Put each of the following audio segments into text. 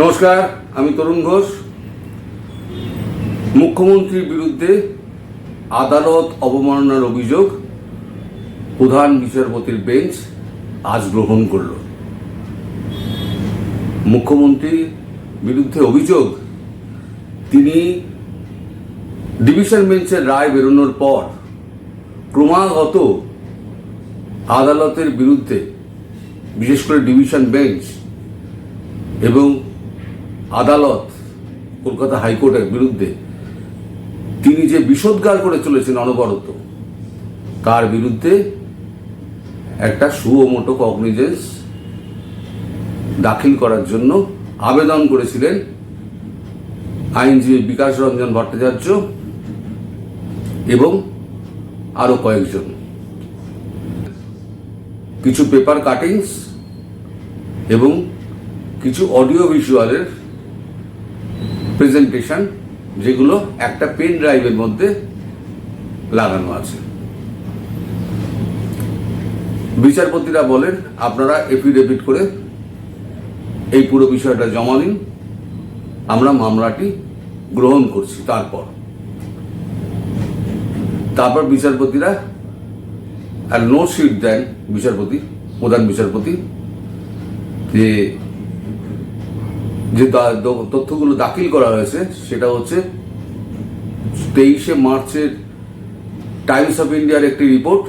নমস্কার, আমি তরুণ ঘোষ। মুখ্যমন্ত্রীর বিরুদ্ধে আদালত অবমাননার অভিযোগ, প্রধান বিচারপতির বেঞ্চ আজ গ্রহণ করল। মুখ্যমন্ত্রীর বিরুদ্ধে অভিযোগ, তিনি ডিভিশন বেঞ্চের রায় বেরোনোর পর ক্রমাগত আদালতের বিরুদ্ধে, বিশেষ করে ডিভিশন বেঞ্চ এবং আদালত, কলকাতা হাইকোর্টের বিরুদ্ধে তিনি যে বিষোদ্গার করে চলেছেন অনবরত, তার বিরুদ্ধে একটা সুমোটো কগনিজেন্স দাখিল করার জন্য আবেদন করেছিলেন আইনজীবী বিকাশ রঞ্জন ভট্টাচার্য এবং আরও কয়েকজন। কিছু পেপার কাটিংস এবং কিছু অডিও ভিজুয়ালের প্রেজেন্টেশন যেগুলো একটা পেন ড্রাইভের মধ্যে লাগানো আছে। বিচারপতিরা বলেন, আপনারা এফিডেভিট করে এই পুরো বিষয়টা জমা দিন আমরা মামলাটি গ্রহণ করছি তারপর। তারপর বিচারপতিরা আর নোট শিট দেন বিচারপতি, প্রধান বিচারপতি, যে যে তথ্যগুলো দাখিল করা হয়েছে, সেটা হচ্ছে তেইশে মার্চের টাইমস অফ ইন্ডিয়ার একটি রিপোর্ট,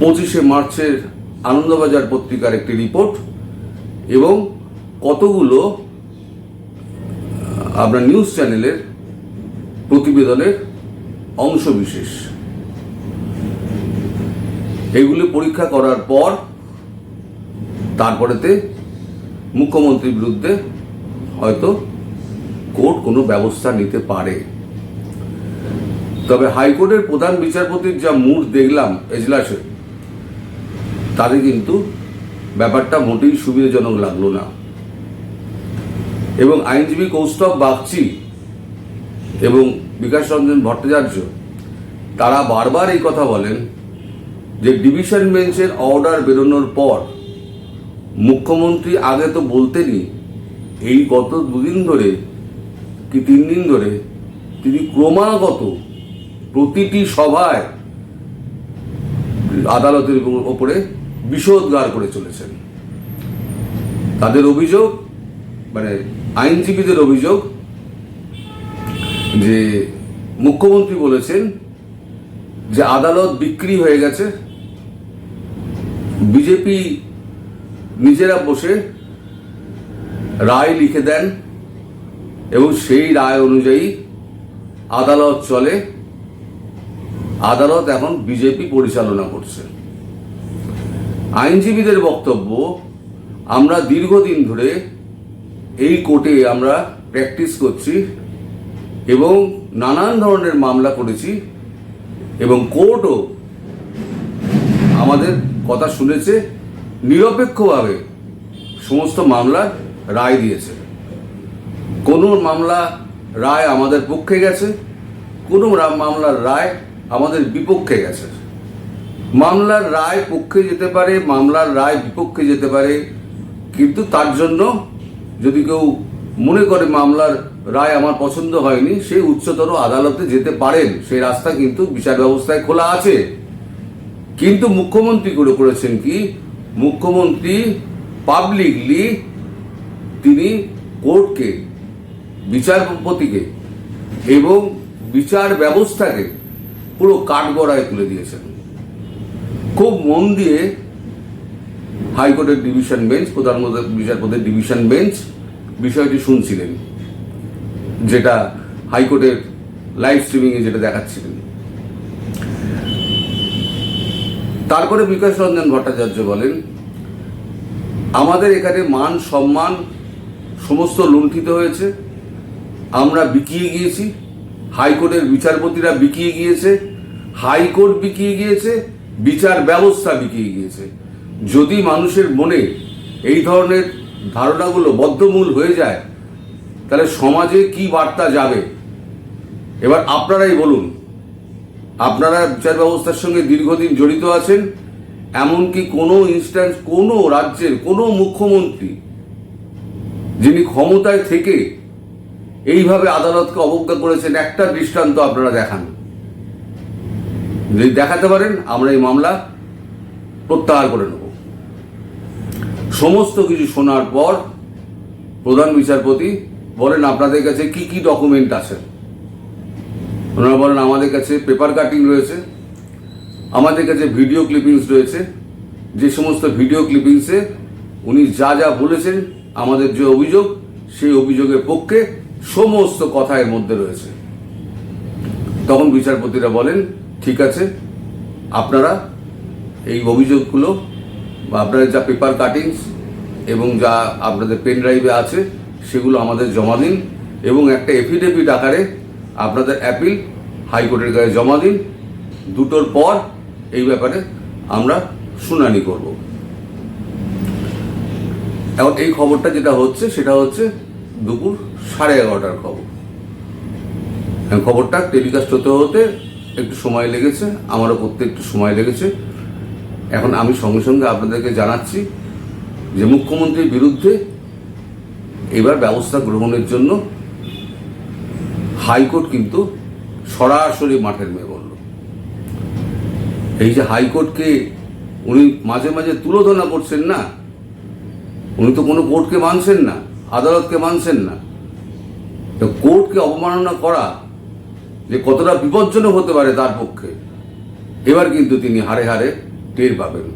পঁচিশে মার্চের আনন্দবাজার পত্রিকার একটি রিপোর্ট, এবং কতগুলো আপনার নিউজ চ্যানেলের প্রতিবেদনের অংশ বিশেষ। এগুলি পরীক্ষা করার পর, তারপরেতে মুখ্যমন্ত্রীর বিরুদ্ধে হয়তো কোর্ট কোনো ব্যবস্থা নিতে পারে। তবে হাইকোর্টের প্রধান বিচারপতির যা মুড দেখলাম এজলাসে, তাতে কিন্তু ব্যাপারটা মোটেই সুবিধাজনক লাগল না। এবং আইনজীবী কৌস্তব বাগচি এবং বিকাশ রঞ্জন ভট্টাচার্য, তারা বারবার এই কথা বলেন যে ডিভিশন বেঞ্চের অর্ডার বেরোনোর পর মুখ্যমন্ত্রী আগে তো বলতেনই, এই গত দুদিন ধরে কি তিন দিন ধরে, তিনি ক্রমাগত প্রতিটি সভায় আদালতের ওপরে বিষোদ্গার করে চলেছেন। তাদের অভিযোগ মানে আইনজীবীদের অভিযোগ যে মুখ্যমন্ত্রী বলেছেন যে আদালত বিক্রি হয়ে গেছে, বিজেপি নিজেরা বসে রায় লিখে দেন এবং সেই রায় অনুযায়ী আদালত চলে। আদালত এখন বিজেপি পরিচালনা করছে। আইনজীবীদের বক্তব্য, আমরা দীর্ঘদিন ধরে এই কোর্টে আমরা প্র্যাকটিস করছি এবং নানান ধরনের মামলা করেছি এবং কোর্টও আমাদের কথা শুনেছে। নিরপেক্ষভাবে সমস্ত মামলার রায় দিয়েছে। কোনো মামলা রায় আমাদের পক্ষে গেছে, কোনো মামলার রায় আমাদের বিপক্ষে গেছে। মামলার রায় পক্ষে যেতে পারে, মামলার রায় বিপক্ষে যেতে পারে, কিন্তু তার জন্য যদি কেউ মনে করে মামলার রায় আমার পছন্দ হয়নি সেই উচ্চতর আদালতে যেতে পারেন। সেই রাস্তা কিন্তু বিচার ব্যবস্থায় খোলা আছে। কিন্তু মুখ্যমন্ত্রী করে করেছেন কি? মুখ্যমন্ত্রী পাবলিকলি তিনি কোর্টকে বিচারপতিকে এবং বিচার ব্যবস্থাকে পুরো কাঠগড়ায় তুলে দিয়েছেন। খুব মন দিয়ে হাইকোর্টের ডিভিশন বেঞ্চ প্রধান বিচারপতির ডিভিশন বেঞ্চ বিষয়টি শুনছিলেন, যেটা হাইকোর্টের লাইভ স্ট্রিমিংয়ে যেটা দেখাচ্ছিলেন। তারপরে বিকাশ রঞ্জন ভট্টাচার্য বলেন, আমাদের এখানে মান, সম্মান সমস্ত লুণ্ঠিত হয়েছে। আমরা বিকিয়ে গিয়েছি। হাইকোর্টের বিচারপতিরা বিকিয়ে গিয়েছে। হাইকোর্ট বিকিয়ে গিয়েছে। বিচার ব্যবস্থা বিকিয়ে গিয়েছে। যদি মানুষের মনে এই ধরনের ধারণাগুলো বদ্ধমূল হয়ে যায়, তাহলে সমাজে কি বার্তা যাবে? এবার আপনারাই বলুন আপনারা বিচার ব্যবস্থার সঙ্গে দীর্ঘদিন জড়িত আছেন, এমনকি কোনো ইনস্ট্যান্স কোনো রাজ্যের, কোনো মুখ্যমন্ত্রী যিনি ক্ষমতায় থেকে এইভাবে আদালতকে অবজ্ঞা করেছেন, একটা দৃষ্টান্ত আপনারা দেখান। যদি দেখাতে পারেন, আমরা এই মামলা প্রত্যাহার করে নেব। সমস্ত কিছু শোনার পর প্রধান বিচারপতি বলেন, আপনাদের কাছে কি কি ডকুমেন্ট আছে? ওনারা বলেন, আমাদের কাছে পেপার কাটিং রয়েছে, আমাদের কাছে ভিডিও ক্লিপিংস রয়েছে। যে সমস্ত ভিডিও ক্লিপিংসে উনি যা যা বলেছেন, আমাদের যে অভিযোগ, সেই অভিযোগের পক্ষে সমস্ত কথা এর মধ্যে রয়েছে। তখন বিচারপতিরা বলেন, ঠিক আছে, আপনারা এই অভিযোগগুলো বা আপনাদের যা পেপার কাটিংস এবং যা আপনাদের পেন ড্রাইভে আছে, সেগুলো আমাদের জমা দিন এবং একটা এফিডেভিট আকারে আপনাদের অ্যাপিল হাইকোর্টের কাছে জমা দিন। দুটোর পর এই ব্যাপারে আমরা শুনানি করব। এখন এই খবরটা যেটা হচ্ছে, সেটা হচ্ছে দুপুর সাড়ে এগারোটার খবর। খবরটা টেলিকাস্ট হতে হতে একটু সময় লেগেছে, আমারও করতে একটু সময় লেগেছে। এখন আমি সঙ্গে সঙ্গে আপনাদেরকে জানাচ্ছি যে মুখ্যমন্ত্রীর বিরুদ্ধে এবার ব্যবস্থা গ্রহণের জন্য হাইকোর্ট কিন্তু সরাসরি মাঠের মেয়ে বলল। এই যে হাইকোর্টকে উনি মাঝে মাঝে তুলোধনা করছেন না, উনি তো কোনো কোর্টকে মানছেন না, আদালতকে মানছেন না। তো কোর্টকে অবমাননা করা যে কতটা বিপজ্জনক হতে পারে তার পক্ষে, এবার কিন্তু তিনি হারে হারে টের পাবেন।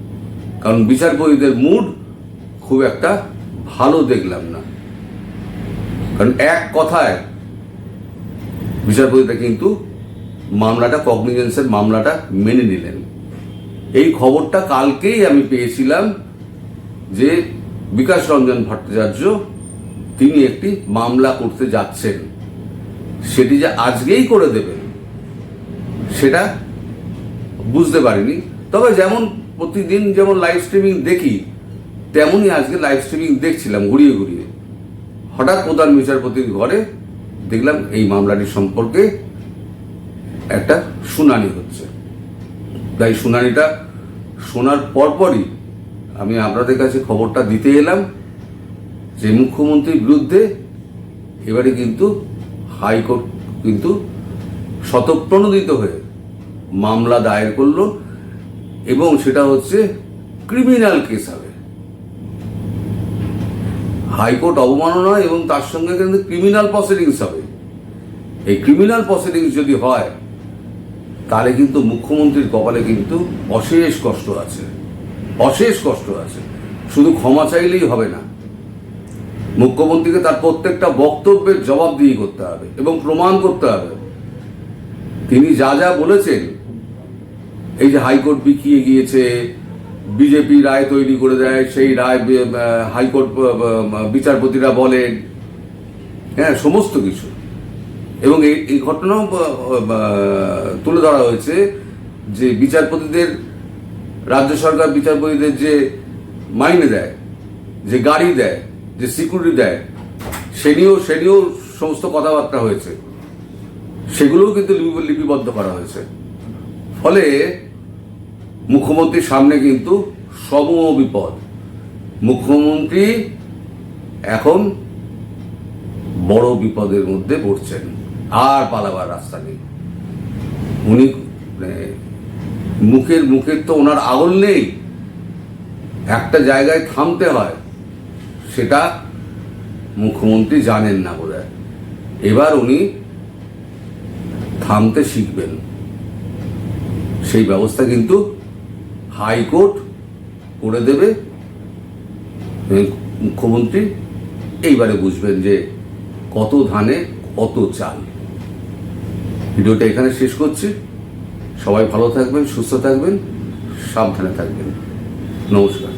কারণ বিচারপতিদের মুড খুব একটা ভালো দেখলাম না। কারণ এক কথায় বিচারপতিটা কিন্তু মামলাটা কগনিজেন্সের মামলাটা মেনে নিলেন। এই খবরটা কালকেই আমি পেয়েছিলাম যে বিকাশ রঞ্জন ভট্টাচার্য তিনি একটি মামলা করতে যাচ্ছেন। সেটি যে আজকেই করে দেবেন, সেটা বুঝতে পারিনি। তবে যেমন প্রতিদিন যেমন লাইভ স্ট্রিমিং দেখি, তেমনই আজকে লাইভ স্ট্রিমিং দেখছিলাম ঘুরিয়ে ঘুরিয়ে। হঠাৎ প্রধান বিচারপতির ঘরে দেখলাম এই মামলাটি সম্পর্কে একটা শুনানি হচ্ছে। তাই শুনানিটা শোনার পরপরই আমি আপনাদের কাছে খবরটা দিতে এলাম যে মুখ্যমন্ত্রীর বিরুদ্ধে এবারে কিন্তু হাইকোর্ট কিন্তু শতপ্রণোদিত হয়ে মামলা দায়ের করল এবং সেটা হচ্ছে ক্রিমিনাল কেস হবে। হাইকোর্ট অবমাননা এবং তার সঙ্গে কিন্তু ক্রিমিনাল প্রসিডিংস হবে। এই ক্রিমিনাল প্রসিডিংস যদি হয়, তাহলে কিন্তু মুখ্যমন্ত্রীর কপালে কিন্তু অশেষ কষ্ট আছে। অশেষ কষ্ট আছে। শুধু ক্ষমা চাইলেই হবে না। মুখ্যমন্ত্রীকে তার প্রত্যেকটা বক্তব্যের জবাব জবাবদিহি করতে হবে এবং প্রমাণ করতে হবে। তিনি যা যা বলেছেন, এই যে হাইকোর্ট বিকিয়ে গিয়েছে, বিজেপি রায় তৈরি করে দেয়, সেই রায় হাইকোর্ট বিচারপতিরা বলেন হ্যাঁ সমস্ত কিছু। এবং এই ঘটনাও তুলে ধরা হয়েছে যে বিচারপতিদের, রাজ্য সরকার বিচারপতিদের যে মাইনে দেয়, যে গাড়ি দেয়, যে সিকিউরিটি দেয়, সে নিয়েও সে নিয়েও সমস্ত কথাবার্তা হয়েছে। সেগুলোও কিন্তু লিপি- লিপিবদ্ধ করা হয়েছে। ফলে মুখ্যমন্ত্রীর সামনে কিন্তু সমূহ বিপদ। মুখ্যমন্ত্রী এখন বড় বিপদের মধ্যে পড়ছেন। আর পালাবার রাস্তা নেই। উনি মানে, মুখের মুখের তো ওনার আগল নেই। একটা জায়গায় থামতে হয় সেটা মুখ্যমন্ত্রী জানেন না বোধ এবার উনি থামতে শিখবেন। সেই ব্যবস্থা কিন্তু হাইকোর্ট করে দেবে। মুখ্যমন্ত্রী এইবারে বুঝবেন যে কত ধানে কত চাল। ভিডিওটা এখানে শেষ করছি। সবাই ভালো থাকবেন সুস্থ থাকবেন সাবধানে থাকবেন। নমস্কার।